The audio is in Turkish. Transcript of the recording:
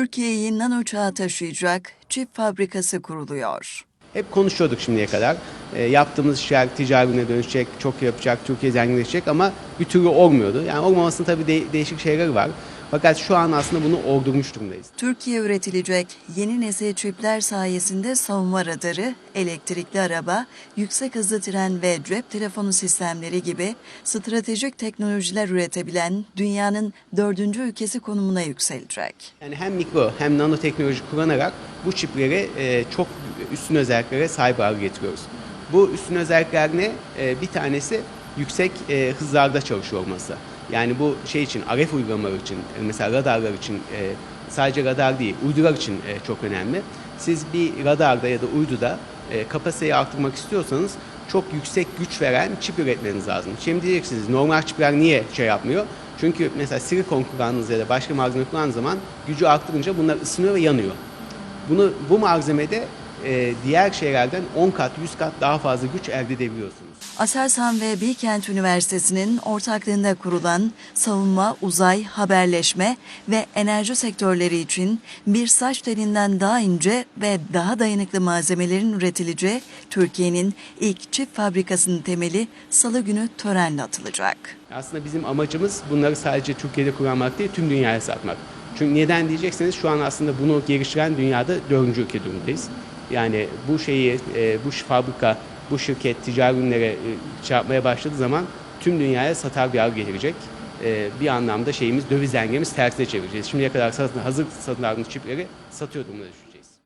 Türkiye'yi nano çağa taşıyacak çip fabrikası kuruluyor. Hep konuşuyorduk şimdiye kadar. E, yaptığımız işler ticarine dönüşecek, çok yapacak, Türkiye zenginleşecek ama bir türlü olmuyordu. Yani olmamasının tabii de- değişik şeyler var. Fakat şu an aslında bunu ordurmuş durumdayız. Türkiye üretilecek yeni nesil çipler sayesinde savunma radarı, elektrikli araba, yüksek hızlı tren ve cep telefonu sistemleri gibi stratejik teknolojiler üretebilen dünyanın dördüncü ülkesi konumuna yükselecek. Yani hem mikro hem nano teknoloji kullanarak bu çipleri e, çok üstün özelliklere sahip hale getiriyoruz. Bu üstün özellikler ne? E, bir tanesi yüksek e, hızlarda çalışıyor olması. Yani bu şey için, RF uygulamaları için, e, mesela radarlar için, e, sadece radar değil, uydular için e, çok önemli. Siz bir radarda ya da uyduda e, kapasiteyi arttırmak istiyorsanız çok yüksek güç veren çip üretmeniz lazım. Şimdi diyeceksiniz normal çipler niye şey yapmıyor? Çünkü mesela silikon kullandığınız ya da başka malzeme kullandığınız zaman gücü arttırınca bunlar ısınıyor ve yanıyor. Bunu bu malzemede e, diğer şeylerden 10 kat, 100 kat daha fazla güç elde edebiliyorsunuz. Aselsan ve Bilkent Üniversitesi'nin ortaklığında kurulan savunma, uzay, haberleşme ve enerji sektörleri için bir saç telinden daha ince ve daha dayanıklı malzemelerin üretileceği Türkiye'nin ilk çip fabrikasının temeli salı günü törenle atılacak. Aslında bizim amacımız bunları sadece Türkiye'de kullanmak değil, tüm dünyaya satmak. Çünkü neden diyecekseniz şu an aslında bunu geliştiren dünyada dördüncü ülke durumdayız. Yani bu şeyi, e, bu fabrika, bu şirket ticari ürünlere e, yapmaya başladığı zaman tüm dünyaya satar bir hal getirecek. E, bir anlamda şeyimiz, döviz dengemiz tersine çevireceğiz. Şimdiye kadar hazır satın aldığımız çipleri satıyordum.